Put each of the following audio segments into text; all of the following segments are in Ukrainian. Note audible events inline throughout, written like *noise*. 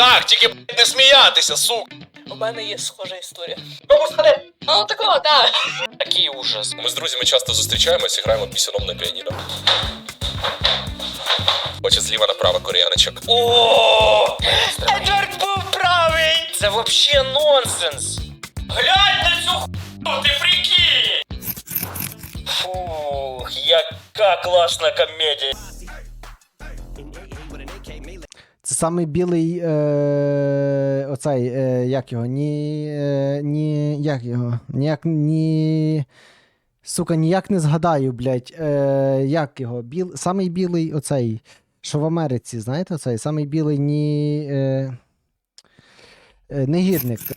Так, тільки блядь, не сміятися, сука. У мене є схожа історія. Бабусь ходи. А, такого, так. Такий ужас. Ми з друзями часто зустрічаємось і граємо пісюном на піаніно. Хоче зліва направо кореяничок. О! Едвард був правий! Це вообще нонсенс! Глянь на цю хуйню, ти прикинь! Фух, яка класна комедія! Це самий білий. Е, оцей, е, як його? Ні. Е, ні. Як його? Ніяк ні. Сука, ніяк не згадаю, блядь. Е, як його? Біл, самий білий оцей. Що в Америці, знаєте, оцей? Самий білий ні. Е, е, негідник. *laughs*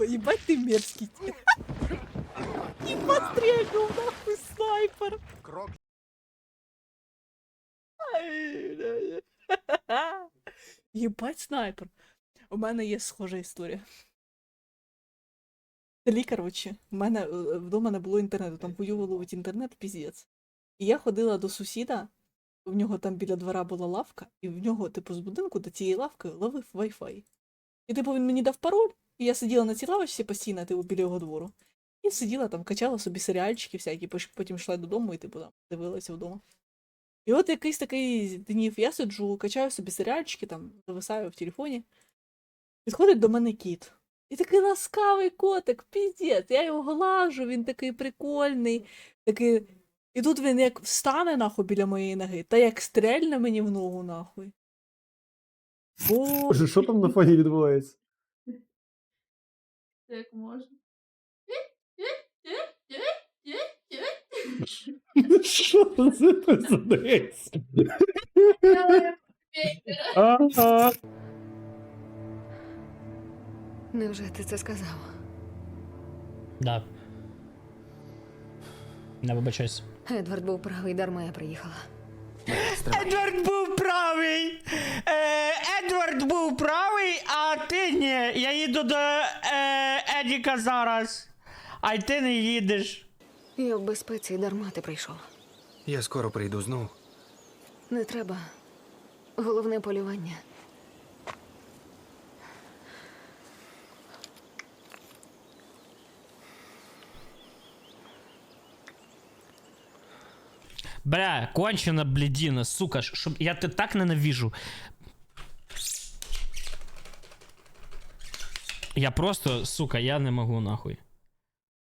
Ебать ты мерзкий. Ебать стрельнул нахуй снайпер. Єбать снайпер. У мене є схожа історія. Селі, коротше, у мене е, вдома не було інтернету, там хуйово ловить інтернет, піздець. І я ходила до сусіда, в нього там біля двора була лавка, і в нього, типу, з будинку до цієї лавки ловив Wi-Fi. І типу він мені дав пароль, і я сиділа на цій лавочці постійно, типу, біля його двору. І сиділа там, качала собі серіальчики всякі, потім йшла додому і типу там дивилася вдома. І от якийсь такий днів я сиджу, качаю собі серіальчики, там, зависаю в телефоні. Підходить до мене кіт. І такий ласкавий котик, піздець, я його глажу, він такий прикольний, такий. І тут він як встане нахуй біля моєї ноги, та як стрельне мені в ногу нахуй. Боже, що там на фоні відбувається? Як можна? Що це пиздець? Невже ти це сказав? Да. Не вибачайся. Едвард був правий, дарма я приїхала. Едвард був правий! Е, Едвард був правий, а ти ні. Я їду до е, Едіка зараз. А й ти не їдеш. Я в безпеці, дарма ти прийшов. Я скоро прийду знову. Не треба. Головне полювання. Бля, кончена блядина, сука, щоб я те так ненавижу. Я просто, сука, я не можу нахуй.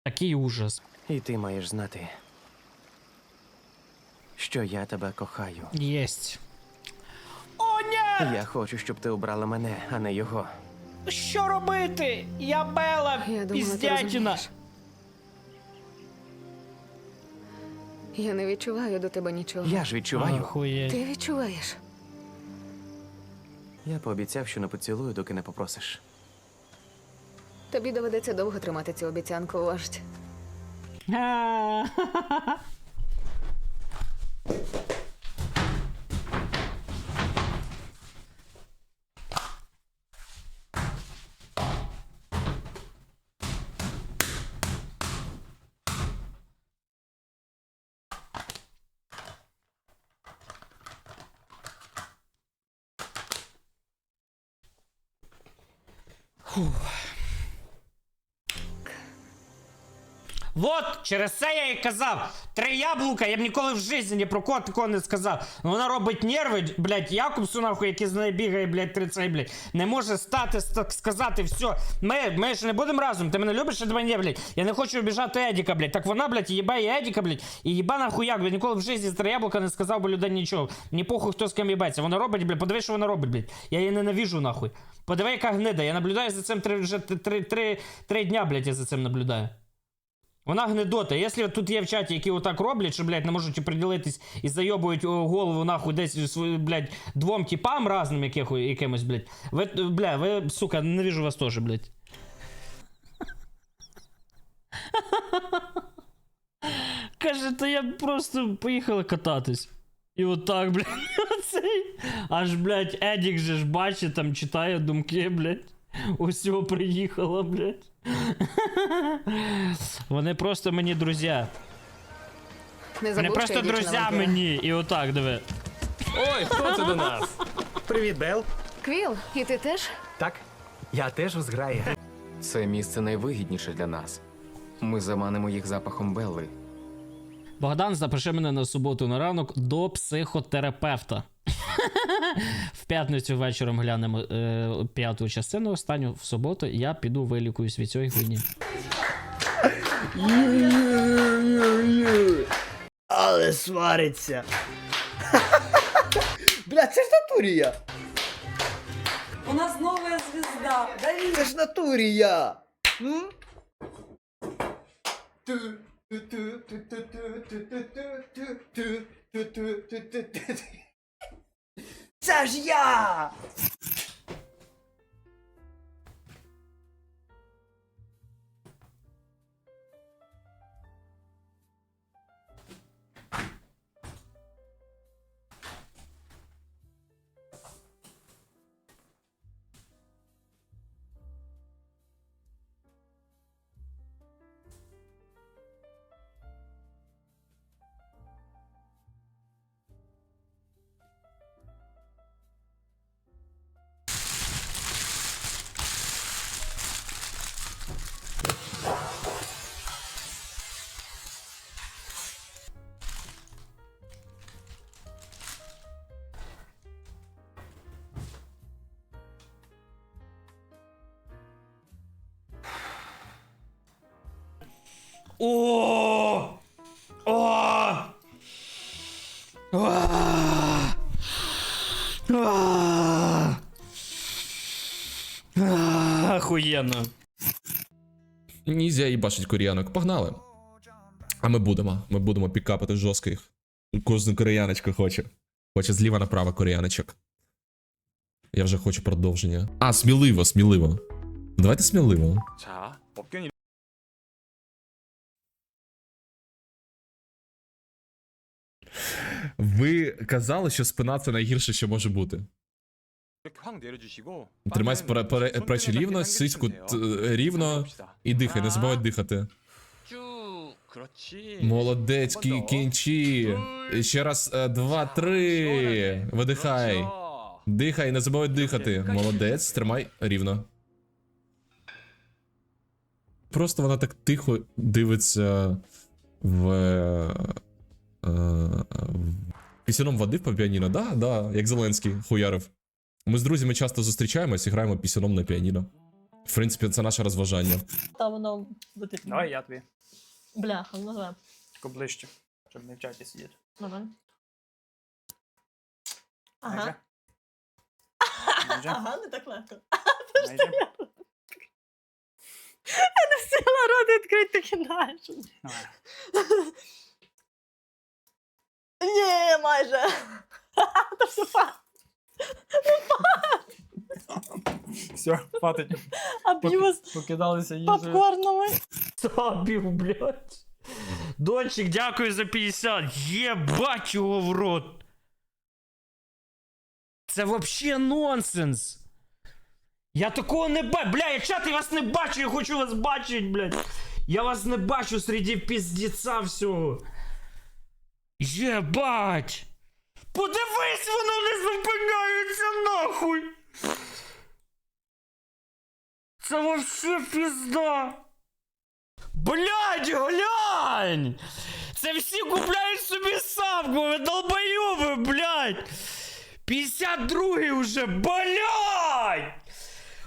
Такий ужас. І ти маєш знати, що я тебе кохаю. Єсть. О, ні! Я хочу, щоб ти обрала мене, а не його. Що робити? Я Бела, Я думала, ти розумієш. Я не відчуваю до тебе нічого. Я ж відчуваю. Охуєть. Ти відчуваєш? Я пообіцяв, що не поцілую, доки не попросиш. Тобі доведеться довго тримати цю обіцянку, вождь. А, *laughs* Вот, через це я і казав. Три яблука, я б ніколи в житті ні про кого такого не сказав. Ну, Вона робить нерви, блядь, Якубсу, нахуй, який з нею бігає, блядь, три цей, блядь. Не може стати, так сказати, все. Ми, ми ж не будемо разом. Ти мене любиш, чи тебе блядь. Я не хочу обіжати Едіка, блядь. Так вона, блядь, їбає Едіка, блядь. І їба нахуй як, блядь. Ніколи в житті з три яблука не сказав би людей нічого. Ні похуй, хто з ким їбеться. Вона робить, блядь, подиви, що вона робить, блядь. Я її ненавижу, нахуй. Подиви, яка гнида. Я наблюдаю за цим три, вже три, три, три дня, блядь, я за цим наблюдаю. Вона гнедота. Якщо тут є в чаті, які отак роблять, що, блядь, не можуть приділитись і зайобують голову нахуй десь блядь, двом типам разним яких, якимось, блядь. Ви, бля, ви, сука, ненавижу вас теж, блядь. Каже, то я просто поїхала кататись. І отак, блядь, *laughs* оцей. Аж, блядь, Едік же ж бачить, там читає думки, блядь. Усього приїхала, блядь. *laughs* Вони просто мені друзі. Не Вони забудь, просто я дівчина друзі вампіра. мені. І отак, диви. Ой, хто це до нас? Привіт, Бел. Квіл, і ти теж? Так, я теж у зграї. Це місце найвигідніше для нас. Ми заманимо їх запахом Белли. Богдан, запиши мене на суботу на ранок до психотерапевта. В п'ятницю вечором глянемо е, п'яту частину, останню в суботу. Я піду вилікуюсь від цієї хуйні. Але свариться. Бля, це ж Натурія! У нас нова звізда. Це ж Натурія! Це ж я! О! О! Охуєнно. Нізя і бачить. Погнали. А ми будемо. Ми будемо пікапити жорстко їх. Кожна кореяночка хоче. Хоче зліва направо кореяночок. Я вже хочу продовження. А, сміливо, сміливо. Давайте сміливо. Ви казали, що спина це найгірше, що може бути. Тримайся пречі рівно, сиську е, рівно і дихай, не забувай дихати. Молодець, кінчі. Ще раз, е, два, три. Видихай. Дихай, не забувай дихати. Молодець, тримай рівно. Просто вона так тихо дивиться в. Е, Е, в пісюном води по піаніно. Да, да, як Зеленський хуярив. Ми з друзями часто зустрічаємось і граємо пісюном на піаніно. В принципі, це наше розважання. Та воно буде. Давай я тобі. Бляха, ну давай. Тільки ближче, щоб не в чаті сидіти. Нормально. Ага. Майже. Ага, не так легко. Майже. Не встигла роти відкрити. Давай. Ні, майже. *laughs* Та все факт. Все, хватить. Аб'юз Покидалися їжею. попкорнами. Забів, блядь. Дончик, дякую за 50. Єбать його в рот. Це вообще нонсенс. Я такого не бачу. Бля, я чат, я вас не бачу, я хочу вас бачити, блядь. Я вас не бачу серед піздіця всього. Єбать. Подивись, воно не зупиняється нахуй. Це вообще пізда. Блядь, глянь! Це всі купляють собі самку, ви долбойоби, блядь! 52-й уже, блядь!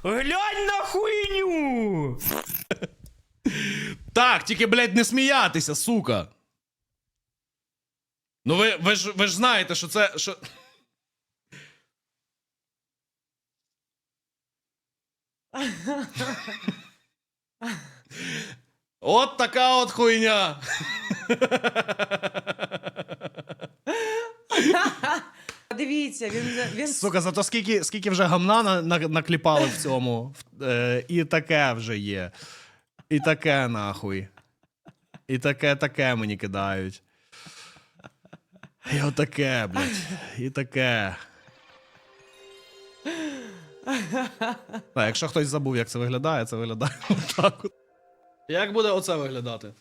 Глянь на хуйню! Так, тільки, блядь, не сміятися, сука. Ну ви, ви ж ви ж знаєте, що це. Що... От така от хуйня. Дивіться, він він Сука, зато скільки, скільки вже гамна на, на, накліпали в цьому. Е, і таке вже є. І таке нахуй. І таке, таке мені кидають. І отаке, блядь. І таке. Так, якщо хтось забув, як це виглядає, це виглядає *laughs* отак. от. Як буде оце виглядати?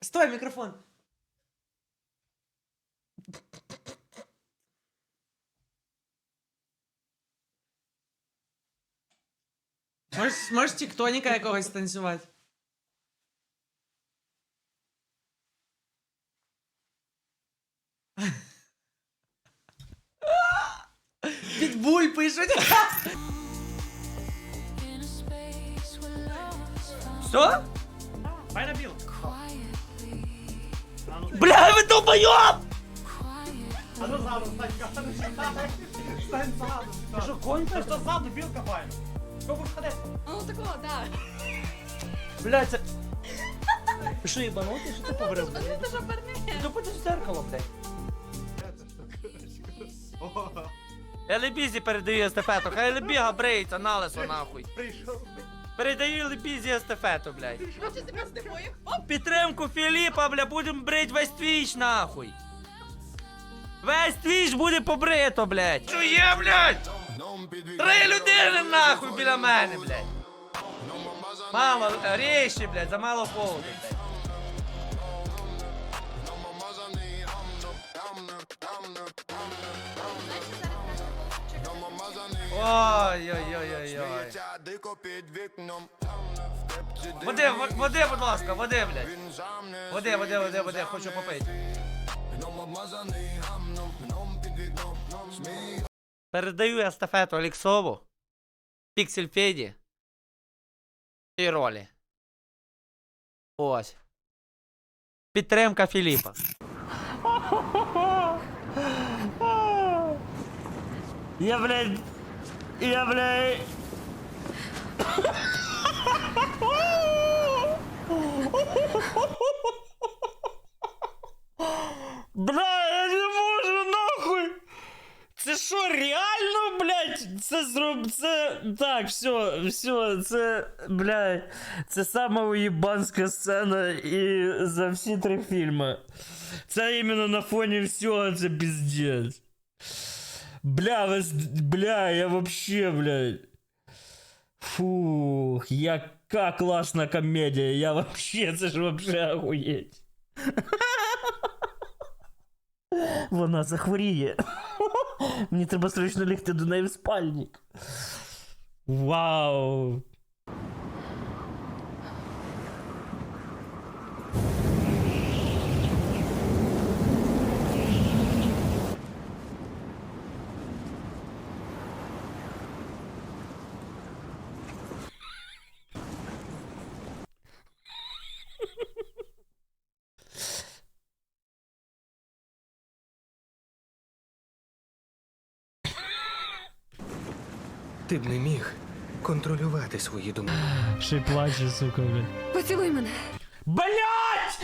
Стой, мікрофон. Можеш, можеш тіктоніка якогось танцювати? Підбуль пишуть. Що? Файна біл. Бля, ви долбойоб! А ну ззаду, стань, стань ззаду. Ти що, конь? Ти що ззаду, білка файна. Що будеш ходити? Ну такого, так. Бля, це... Ти що, їбанутий? Що ти поверив? Ти ж оберни. Ну подивись в зеркало, блядь. Елебізі передаю естафету, хай Елебіга *laughs* бреється на лесо нахуй. Передаю Елебізі естафету, блядь. Підтримку Філіпа, бля, будем брить весь твіч нахуй. Весь твіч буде побрито, блядь. Що є, блядь? Три людини нахуй біля мене, блядь. Мало ріші, блядь, замало поводу, блядь. Ой-ой-ой-ой-ой. Води, води, будь ласка, води, блядь. Води, води, води, води, хочу попити. Передаю естафету Аліксову, Піксель Феді і ролі. Ось. Підтримка Філіпа. Я, блядь. Я, блядь. *laughs* Бля, я не можу нахуй! Це що, реально, блядь? Це зроб... Це. Так, все, все, це. Блядь. Це сама уєбанська сцена і за всі три фільми. Це іменно на фоні всього, це піздець. Бля, ви... з- бля, я вообще, блядь. Фух, яка класна комедія. Я вообще, це ж вообще охуєть. Вона захворіє. Мені треба срочно лігти до неї в спальник. Вау. Ти б не міг контролювати свої думки. Ще й плаче, сука, блядь. Поцілуй мене. Блять!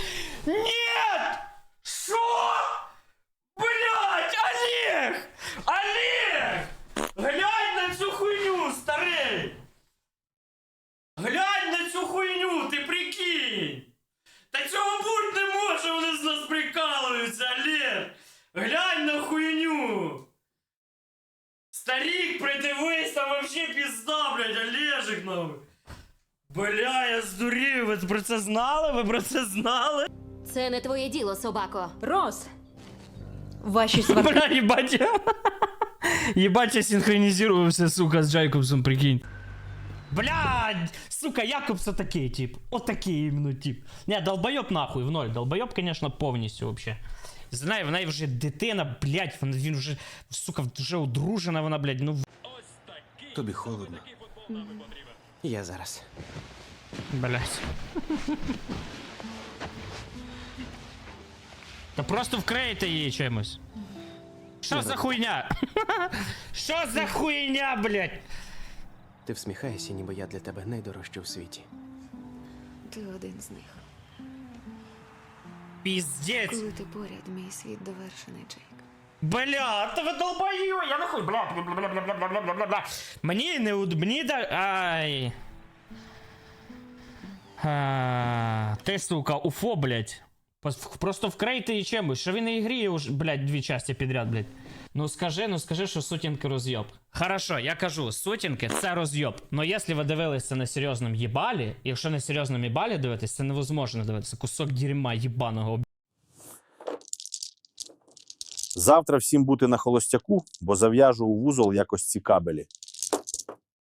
це знали? Ви про це знали? Це не твоє діло, собако. Рос! Ваші сварки. Бля, ебать я... *laughs* Ебать я синхронизировался, сука, с Джайкобсом, прикинь. Блядь, сука, Якобс такий тип. Отакий іменно тип. Не, долбойоб нахуй, в ноль. Долбойоб, конечно, повністю вообще. Знаю, вона вже дитина, блядь, вона, він вже, сука, вже одружена вона, блядь, ну... Тобі холодно. Я зараз. Блядь. Та просто вкрийте її чимось. Що за хуйня? *laughs* Що за хуйня, блядь? Ти всміхаєшся, ніби я для тебе найдорожче в світі. Ти один з них. Піздець. Коли ти поряд, мій світ довершений, Джейк. Бля, та ви долбою, я нахуй, бля, бля, бля, бля, бля, бля, бля, бля, бля, бля. Мені не уд... мені да... Ай. А, ти, сука, уфо, блядь. Просто вкрийте її чимось, що він не гріє уже, блядь, дві часті підряд, блядь. Ну скажи, ну скажи, що сутінки розйоб. Хорошо, я кажу, сутінки це розйоб. Но якщо ви дивилися на серйозному їбалі, якщо на серйозному їбалі дивитись, це невозможно дивитися. Кусок дерьма їбаного. Завтра всім бути на холостяку, бо зав'яжу у вузол якось ці кабелі.